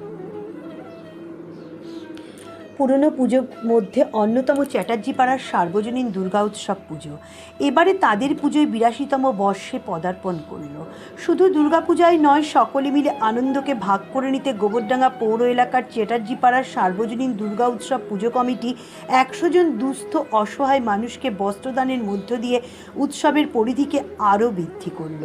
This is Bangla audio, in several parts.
Thank you. পুরনো পুজোর মধ্যে অন্যতম চ্যাটার্জি পাড়ার সার্বজনীন দুর্গা উৎসব পুজো। এবারে তাদের পুজোয় বিরাশিতম বর্ষে পদার্পণ করল। শুধু দুর্গাপূজায় নয়, সকলে মিলে আনন্দকে ভাগ করে নিতে গোবরডাঙ্গা পৌর এলাকার চ্যাটার্জি পাড়ার সার্বজনীন দুর্গা উৎসব পুজো কমিটি একশো জন দুস্থ, অসহায় মানুষকে বস্ত্রদানের মধ্য দিয়ে উৎসবের পরিধিকে আরও বৃদ্ধি করল।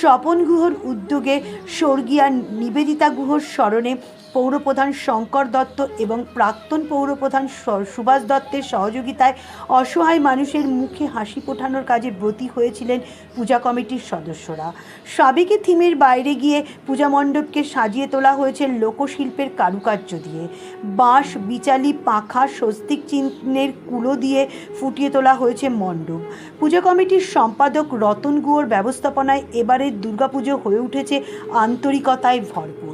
স্বপন গুহর উদ্যোগে স্বর্গীয়া নিবেদিতা গুহর স্মরণে পৌরপ্রধান শঙ্কর দত্ত এবং প্রাক্তন পৌরপ্রধান সুভাষ দত্তের সহযোগিতায় অসহায় মানুষের মুখে হাসি ফোটানোর কাজে ব্রতী হয়েছিলেন পূজা কমিটির সদস্যরা। সাবেকি থিমের বাইরে গিয়ে পূজা মণ্ডপকে সাজিয়ে তোলা হয়েছে লোকশিল্পের কারুকার্য দিয়ে। বাঁশ, বিচালি, পাখা, স্বস্তিক চিহ্নের কুলো দিয়ে ফুটিয়ে তোলা হয়েছে মণ্ডপ। পূজা কমিটির সম্পাদক রতন গুয়োর ব্যবস্থাপনায় এবারের দুর্গাপুজো হয়ে উঠেছে আন্তরিকতায় ভরপুর।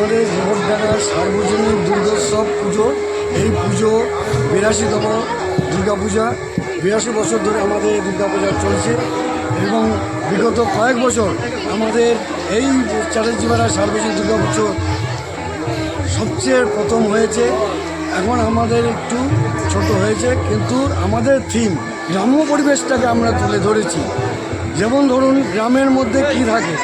আমাদের গোবরডাঙ্গার সার্বজনীন দুর্গোৎসব পুজো। এই পুজো বিরাশিতম দুর্গাপূজা। বিরাশি বছর ধরে আমাদের এই দুর্গাপূজা চলছে এবং বিগত কয়েক বছর আমাদের এই চ্যাটার্জিপাড়া সার্বজনীন দুর্গাপুজো সবচেয়ে প্রথম হয়েছে। এখন আমাদের একটু ছোট হয়েছে, কিন্তু আমাদের থিম গ্রাম্য পরিবেশটাকে আমরা তুলে ধরেছি। যেমন ধরুন গ্রামের মধ্যে কি থাকে?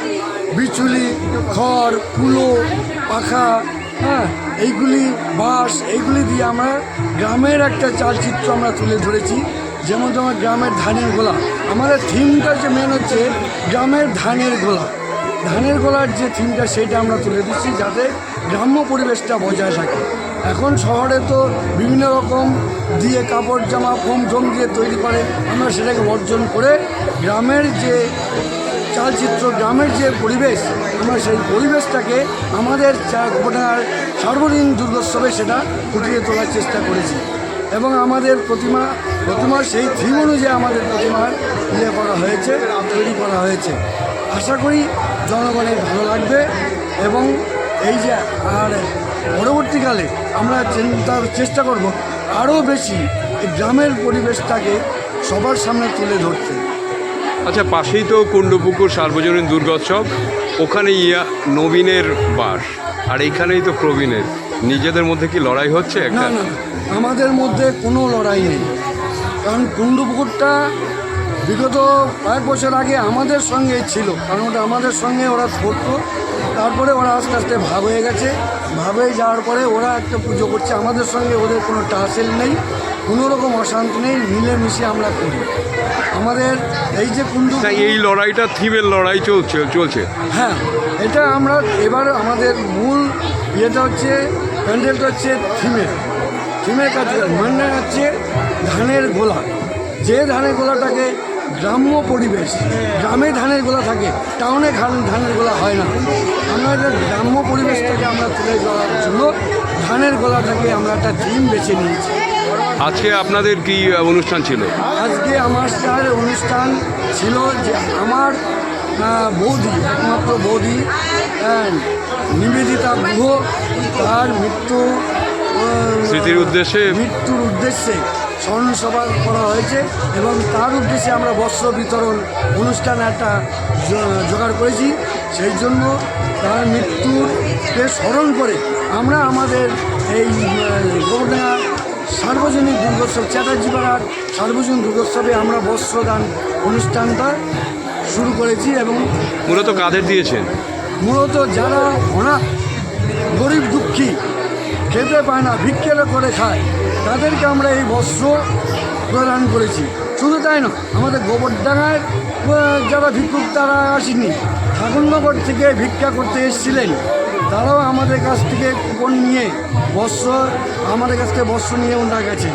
বিচুলি, খড়, কুলো, পাখা হ্যাঁ এইগুলি বাঁশ, এইগুলি দিয়ে আমরা গ্রামের একটা চালচিত্র আমরা তুলে ধরেছি। যেমন তোমার গ্রামের ধানের গোলা। আমাদের থিমটা যে মেন হচ্ছে গ্রামের ধানের গোলা। ধানের গোলার যে থিমটা সেটা আমরা তুলে দিচ্ছি যাতে গ্রাম্য পরিবেশটা বজায় থাকে। এখন শহরে তো বিভিন্ন রকম দিয়ে কাপড় জামা, ফোম টোম দিয়ে তৈরি করে। আমরা সেটাকে বর্জন করে গ্রামের যে চালচিত্র, গ্রামের যে পরিবেশ, আমরা সেই পরিবেশটাকে আমাদের গোটার সার্বজনীন দুর্গোৎসবে সেটা ফুটিয়ে তোলার চেষ্টা করেছি। এবং আমাদের প্রতিমা, প্রতিমার সেই থিম অনুযায়ী আমাদের প্রতিমার ইয়ে করা হয়েছে, তৈরি করা হয়েছে। আশা করি জনগণের ভালো লাগবে এবং এই যে আর পরবর্তীকালে আমরা চিন্তার চেষ্টা করব আরও বেশি এই গ্রামের পরিবেশটাকে সবার সামনে তুলে ধরতে। আচ্ছা পাশেই তো কুণ্ডপুকুর সার্বজনীন দুর্গোৎসব ওখানে ইয়া নবীনের বাস আর এইখানেই তো প্রবীণের। নিজেদের মধ্যে কি লড়াই হচ্ছে না না আমাদের মধ্যে কোনো লড়াই নেই। কারণ কুণ্ডপুকুরটা বিগত কয়েক বছর আগে আমাদের সঙ্গে ছিল কারণ ওটা আমাদের সঙ্গে ওরা করতো তারপরে ওরা আস্তে আস্তে ভাব হয়ে গেছে। ভাব হয়ে যাওয়ার পরে ওরা একটা পুজো করছে। আমাদের সঙ্গে ওদের কোনো টাসেল নেই কোনো রকম অশান্তি নেই মিলেমিশে আমরা করি। আমাদের এই যে কুণ্ডু এই লড়াইটা থিমের লড়াই চলছে চলছে। হ্যাঁ এটা আমরা এবার আমাদের মূল ইয়েটা হচ্ছে প্যান্ডেলটা হচ্ছে থিমের। থিমের কাছে মানে হচ্ছে ধানের গোলা। যে ধানের গোলাটাকে গ্রাম্য পরিবেশ গ্রামে ধানের গোলা থাকে টাউনে ধান ধানের গোলা হয় না। আমরা এটা গ্রাম্য পরিবেশটাকে আমরা তুলে ধরার জন্য ধানের গোলাটাকে আমরা একটা থিম বেছে নিয়েছি। আজকে আপনাদের কি অনুষ্ঠান ছিল? আজকে আমার স্যার অনুষ্ঠান ছিল যে আমার বৌদি একমাত্র বৌদি আহ, নিবেদিতা গুহ তার মৃত্যু স্মৃতির উদ্দেশ্যে? মৃত্যুর উদ্দেশ্যে। স্মরণসভা করা হয়েছে এবং তার উদ্দেশ্যে আমরা বস্ত্র বিতরণ অনুষ্ঠান একটা জোগাড় করেছি। সেই জন্য তার মৃত্যুকে স্মরণ করে আমরা আমাদের এই গোবরডাঙ্গা সার্বজনীন দুর্গোৎসব চ্যাটার্জি পাড়ার সার্বজনীন দুর্গোৎসবে আমরা বস্ত্রদান অনুষ্ঠানটা শুরু করেছি এবং মূলত কাদের দিয়েছেন? মূলত যারা অনাথ গরিব দুঃখী খেতে পায় না ভিক্ষেরা করে খায় তাদেরকে আমরা এই বস্ত্র প্রদান করেছি। শুধু তাই না আমাদের গোবরডাঙ্গায় যারা ভিক্ষুক তারা আসেনি ঠাকুরনগর থেকে ভিক্ষা করতে এসেছিলেন। তারাও আমাদের কাছ থেকে কুপন নিয়ে বস্ত্র, আমাদের কাছ থেকে বস্ত্র নিয়ে ওনারা গেছেন।